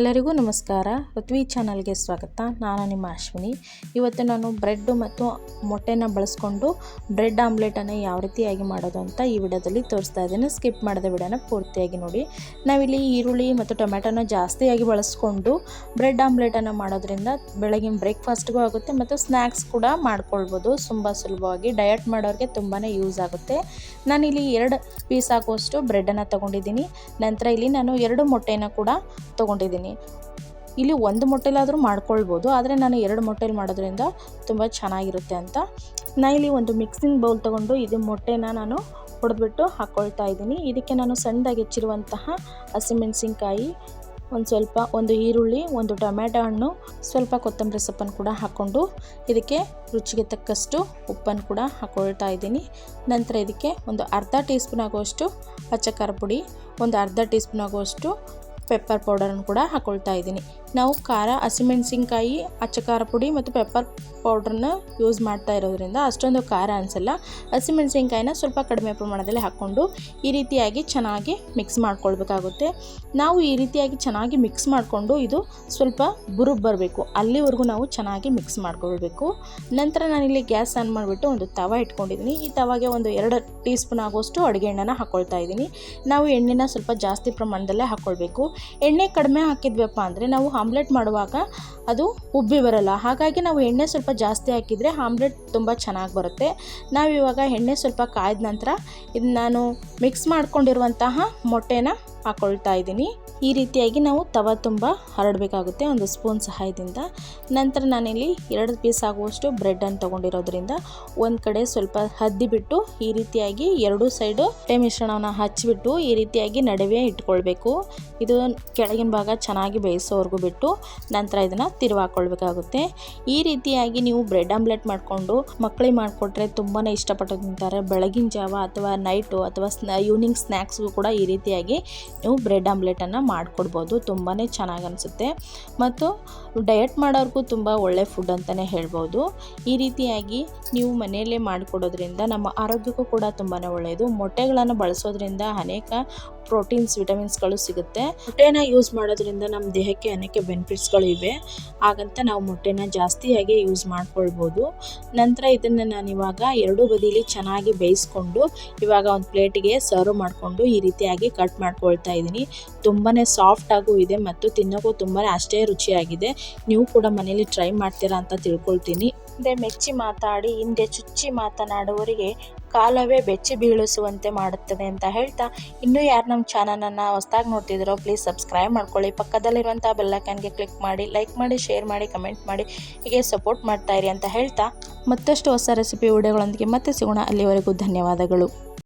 ಎಲ್ಲರಿಗೂ ನಮಸ್ಕಾರ. ಋತ್ವಿ ಚಾನಲ್ಗೆ ಸ್ವಾಗತ. ನಾನು ನಿಮ್ಮ ಅಶ್ವಿನಿ. ಇವತ್ತು ನಾನು ಬ್ರೆಡ್ಡು ಮತ್ತು ಮೊಟ್ಟೆನ ಬಳಸ್ಕೊಂಡು ಬ್ರೆಡ್ ಆಮ್ಲೆಟನ್ನು ಯಾವ ರೀತಿಯಾಗಿ ಮಾಡೋದು ಅಂತ ಈ ವಿಡಿಯೋದಲ್ಲಿ ತೋರಿಸ್ತಾ ಇದ್ದೇನೆ. ಸ್ಕಿಪ್ ಮಾಡಿದ ವಿಡಿಯೋನ ಪೂರ್ತಿಯಾಗಿ ನೋಡಿ. ನಾವಿಲ್ಲಿ ಈರುಳ್ಳಿ ಮತ್ತು ಟೊಮೆಟೊನ ಜಾಸ್ತಿಯಾಗಿ ಬಳಸ್ಕೊಂಡು ಬ್ರೆಡ್ ಆಮ್ಲೆಟನ್ನು ಮಾಡೋದ್ರಿಂದ ಬೆಳಗಿನ ಬ್ರೇಕ್ಫಾಸ್ಟ್ಗೂ ಆಗುತ್ತೆ ಮತ್ತು ಸ್ನ್ಯಾಕ್ಸ್ ಕೂಡ ಮಾಡ್ಕೊಳ್ಬೋದು. ತುಂಬ ಸುಲಭವಾಗಿ ಡಯಟ್ ಮಾಡೋರಿಗೆ ತುಂಬಾ ಯೂಸ್ ಆಗುತ್ತೆ. ನಾನಿಲ್ಲಿ ಎರಡು ಪೀಸ್ ಹಾಕುವಷ್ಟು ಬ್ರೆಡನ್ನು ತೊಗೊಂಡಿದ್ದೀನಿ. ನಂತರ ಇಲ್ಲಿ ನಾನು ಎರಡು ಮೊಟ್ಟೆನ ಕೂಡ ತೊಗೊಂಡಿದ್ದೀನಿ. ಇಲ್ಲಿ ಒಂದು ಮೊಟ್ಟೆಲಾದರೂ ಮಾಡ್ಕೊಳ್ಬೋದು, ಆದರೆ ನಾನು ಎರಡು ಮೊಟ್ಟೆಲಿ ಮಾಡೋದ್ರಿಂದ ತುಂಬ ಚೆನ್ನಾಗಿರುತ್ತೆ ಅಂತ. ನಾನು ಇಲ್ಲಿ ಒಂದು ಮಿಕ್ಸಿಂಗ್ ಬೌಲ್ ತೊಗೊಂಡು ಇದು ಮೊಟ್ಟೆನ ನಾನು ಹೊಡೆದ್ಬಿಟ್ಟು ಹಾಕ್ಕೊಳ್ತಾ ಇದ್ದೀನಿ. ಇದಕ್ಕೆ ನಾನು ಸಣ್ಣದಾಗಿ ಹೆಚ್ಚಿರುವಂತಹ ಹಸಿಮೆಣಸಿನ್ಕಾಯಿ ಒಂದು ಸ್ವಲ್ಪ ಒಂದು ಈರುಳ್ಳಿ, ಒಂದು ಟೊಮ್ಯಾಟೊ ಹಣ್ಣು, ಸ್ವಲ್ಪ ಕೊತ್ತಂಬರಿ ಸೊಪ್ಪನ್ನು ಕೂಡ ಹಾಕ್ಕೊಂಡು ಇದಕ್ಕೆ ರುಚಿಗೆ ತಕ್ಕಷ್ಟು ಉಪ್ಪನ್ನು ಕೂಡ ಹಾಕ್ಕೊಳ್ತಾ ಇದ್ದೀನಿ. ನಂತರ ಇದಕ್ಕೆ ಒಂದು ಅರ್ಧ ಟೀ ಸ್ಪೂನ್ ಆಗುವಷ್ಟು ಪಚ್ಚ ಖಾರ ಪುಡಿ, ಒಂದು ಅರ್ಧ ಟೀ ಸ್ಪೂನ್ ಆಗುವಷ್ಟು ಪೆಪ್ಪರ್ ಪೌಡರನ್ನು ಕೂಡ ಹಾಕ್ಕೊಳ್ತಾ ಇದ್ದೀನಿ. ನಾವು ಖಾರ ಹಸಿಮೆಣಸಿನ್ಕಾಯಿ ಅಚ್ಚ ಖಾರ ಪುಡಿ ಮತ್ತು ಪೆಪ್ಪರ್ ಪೌಡ್ರನ್ನ ಯೂಸ್ ಮಾಡ್ತಾ ಇರೋದ್ರಿಂದ ಅಷ್ಟೊಂದು ಖಾರ ಅನಿಸಲ್ಲ. ಹಸಿಮೆಣಸಿನ್ಕಾಯಿನ ಸ್ವಲ್ಪ ಕಡಿಮೆ ಪ್ರಮಾಣದಲ್ಲಿ ಹಾಕ್ಕೊಂಡು ಈ ರೀತಿಯಾಗಿ ಚೆನ್ನಾಗಿ ಮಿಕ್ಸ್ ಮಾಡ್ಕೊಳ್ಬೇಕಾಗುತ್ತೆ. ನಾವು ಈ ರೀತಿಯಾಗಿ ಚೆನ್ನಾಗಿ ಮಿಕ್ಸ್ ಮಾಡಿಕೊಂಡು ಇದು ಸ್ವಲ್ಪ ಬುರುಬ್ ಬರಬೇಕು. ಅಲ್ಲಿವರೆಗೂ ನಾವು ಚೆನ್ನಾಗಿ ಮಿಕ್ಸ್ ಮಾಡ್ಕೊಳ್ಬೇಕು. ನಂತರ ನಾನಿಲ್ಲಿ ಗ್ಯಾಸ್ ಆನ್ ಮಾಡಿಬಿಟ್ಟು ಒಂದು ತವ ಇಟ್ಕೊಂಡಿದ್ದೀನಿ. ಈ ತವಾಗೆ ಒಂದು ಎರಡು ಟೀ ಸ್ಪೂನ್ ಆಗುವಷ್ಟು ಅಡುಗೆ ಎಣ್ಣೆನ ಹಾಕ್ಕೊಳ್ತಾ ಇದ್ದೀನಿ. ನಾವು ಎಣ್ಣೆನ ಸ್ವಲ್ಪ ಜಾಸ್ತಿ ಪ್ರಮಾಣದಲ್ಲೇ ಹಾಕ್ಕೊಳ್ಬೇಕು ಎಣ್ಣೆ ಕಡಿಮೆ ಹಾಕಿದ್ವಪ್ಪ ಅಂದರೆ ನಾವು ಆಮ್ಲೆಟ್ ಮಾಡುವಾಗ ಅದು ಉಬ್ಬಿ ಬರಲ್ಲ. ಹಾಗಾಗಿ ನಾವು ಎಣ್ಣೆ ಸ್ವಲ್ಪ ಜಾಸ್ತಿ ಹಾಕಿದರೆ ಆಮ್ಲೆಟ್ ತುಂಬ ಚೆನ್ನಾಗಿ ಬರುತ್ತೆ. ನಾವು ಇವಾಗ ಎಣ್ಣೆ ಸ್ವಲ್ಪ ಕಾಯ್ದ ನಂತರ ಇದು ನಾನು ಮಿಕ್ಸ್ ಮಾಡ್ಕೊಂಡಿರುವಂತಹ ಮೊಟ್ಟೆನ ಹಾಕ್ಕೊಳ್ತಾ ಇದ್ದೀನಿ. ಈ ರೀತಿಯಾಗಿ ನಾವು ತವ ತುಂಬ ಹರಡಬೇಕಾಗುತ್ತೆ ಒಂದು ಸ್ಪೂನ್ ಸಹಾಯದಿಂದ. ನಂತರ ನಾನಿಲ್ಲಿ ಎರಡು ಪೀಸ್ ಆಗುವಷ್ಟು ಬ್ರೆಡನ್ನು ತೊಗೊಂಡಿರೋದ್ರಿಂದ ಒಂದು ಕಡೆ ಸ್ವಲ್ಪ ಹದ್ದಿಬಿಟ್ಟು ಈ ರೀತಿಯಾಗಿ ಎರಡು ಸೈಡು ಟೆ ಮಿಶ್ರಣವನ್ನು ಹಚ್ಚಿಬಿಟ್ಟು ಈ ರೀತಿಯಾಗಿ ನಡುವೆ ಇಟ್ಕೊಳ್ಬೇಕು. ಇದು ಕೆಳಗಿನ ಭಾಗ ಚೆನ್ನಾಗಿ ಬೇಯಿಸೋವರೆಗೂ ಬಿಟ್ಟು ನಂತರ ಇದನ್ನು ತಿರುವಾಕೊಳ್ಬೇಕಾಗುತ್ತೆ. ಈ ರೀತಿಯಾಗಿ ನೀವು ಬ್ರೆಡ್ ಆಮ್ಲೆಟ್ ಮಾಡಿಕೊಂಡು ಮಕ್ಕಳಿಗೆ ಮಾಡಿಕೊಟ್ರೆ ತುಂಬಾ ಇಷ್ಟಪಟ್ಟು ತಿಂತಾರೆ. ಬೆಳಗಿನ ಜಾವ ಅಥವಾ ನೈಟು ಅಥವಾ ಸ್ನ ಈವ್ನಿಂಗ್ ಸ್ನ್ಯಾಕ್ಸ್ಗೂ ಕೂಡ ಈ ರೀತಿಯಾಗಿ ನೀವು ಬ್ರೆಡ್ ಆಮ್ಲೆಟನ್ನು ಮಾಡಿಕೊಡ್ಬೋದು ತುಂಬಾ ಚೆನ್ನಾಗಿ ಅನಿಸುತ್ತೆ. ಮತ್ತು ಡಯಟ್ ಮಾಡೋರಿಗೂ ತುಂಬ ಒಳ್ಳೆ ಫುಡ್ ಅಂತಲೇ ಹೇಳ್ಬೋದು. ಈ ರೀತಿಯಾಗಿ ನೀವು ಮನೆಯಲ್ಲೇ ಮಾಡಿಕೊಡೋದ್ರಿಂದ ನಮ್ಮ ಆರೋಗ್ಯಕ್ಕೂ ಕೂಡ ತುಂಬಾ ಒಳ್ಳೆಯದು ಮೊಟ್ಟೆಗಳನ್ನು ಬಳಸೋದ್ರಿಂದ ಅನೇಕ ಪ್ರೋಟೀನ್ಸ್, ವಿಟಮಿನ್ಸ್ಗಳು ಸಿಗುತ್ತೆ. ಮೊಟ್ಟೆನ ಯೂಸ್ ಮಾಡೋದ್ರಿಂದ ನಮ್ಮ ದೇಹಕ್ಕೆ ಅನೇಕ ಬೆನಿಫಿಟ್ಸ್ಗಳು ಇವೆ. ಹಾಗಂತ ನಾವು ಮೊಟ್ಟೆನ ಜಾಸ್ತಿಯಾಗಿ ಯೂಸ್ ಮಾಡ್ಕೊಳ್ಬೋದು. ನಂತರ ಇದನ್ನು ನಾನು ಇವಾಗ ಎರಡೂ ಬದಿಲಿ ಚೆನ್ನಾಗಿ ಬೇಯಿಸ್ಕೊಂಡು, ಇವಾಗ ಒಂದು ಪ್ಲೇಟಿಗೆ ಸರ್ವ್ ಮಾಡಿಕೊಂಡು ಈ ರೀತಿಯಾಗಿ ಕಟ್ ಮಾಡ್ಕೊಳ್ತಾ ಇದ್ದೀನಿ. ತುಂಬಾ ಸಾಫ್ಟ್ ಆಗೂ ಇದೆ ಮತ್ತು ತಿನ್ನೋಕ್ಕೂ ತುಂಬಾ ಅಷ್ಟೇ ರುಚಿಯಾಗಿದೆ. ನೀವು ಕೂಡ ಮನೇಲಿ ಟ್ರೈ ಮಾಡ್ತೀರಾ ಅಂತ ತಿಳ್ಕೊಳ್ತೀನಿ. ಹಿಂದೆ ಮೆಚ್ಚಿ ಮಾತಾಡಿ, ಹಿಂದೆ ಚುಚ್ಚಿ ಮಾತನಾಡುವವರಿಗೆ ಕಾಲವೇ ಬೆಚ್ಚಿ ಬೀಳಿಸುವಂತೆ ಮಾಡುತ್ತದೆ ಅಂತ ಹೇಳ್ತಾ, ಇನ್ನೂ ಯಾರು ನಮ್ಮ ಚಾನಲನ್ನು ಹೊಸ್ದಾಗಿ ನೋಡ್ತಿದ್ರೋ ಪ್ಲೀಸ್ ಸಬ್ಸ್ಕ್ರೈಬ್ ಮಾಡ್ಕೊಳ್ಳಿ. ಪಕ್ಕದಲ್ಲಿರುವಂಥ ಬೆಲ್ಲೈಕನ್ಗೆ ಕ್ಲಿಕ್ ಮಾಡಿ ಲೈಕ್ ಮಾಡಿ ಶೇರ್ ಮಾಡಿ ಕಮೆಂಟ್ ಮಾಡಿ, ಹೀಗೆ ಸಪೋರ್ಟ್ ಮಾಡ್ತಾ ಇರಿ ಅಂತ ಹೇಳ್ತಾ, ಮತ್ತಷ್ಟು ಹೊಸ ರೆಸಿಪಿ ವಿಡಿಯೋಗಳೊಂದಿಗೆ ಮತ್ತೆ ಸಿಗೋಣ. ಅಲ್ಲಿವರೆಗೂ ಧನ್ಯವಾದಗಳು.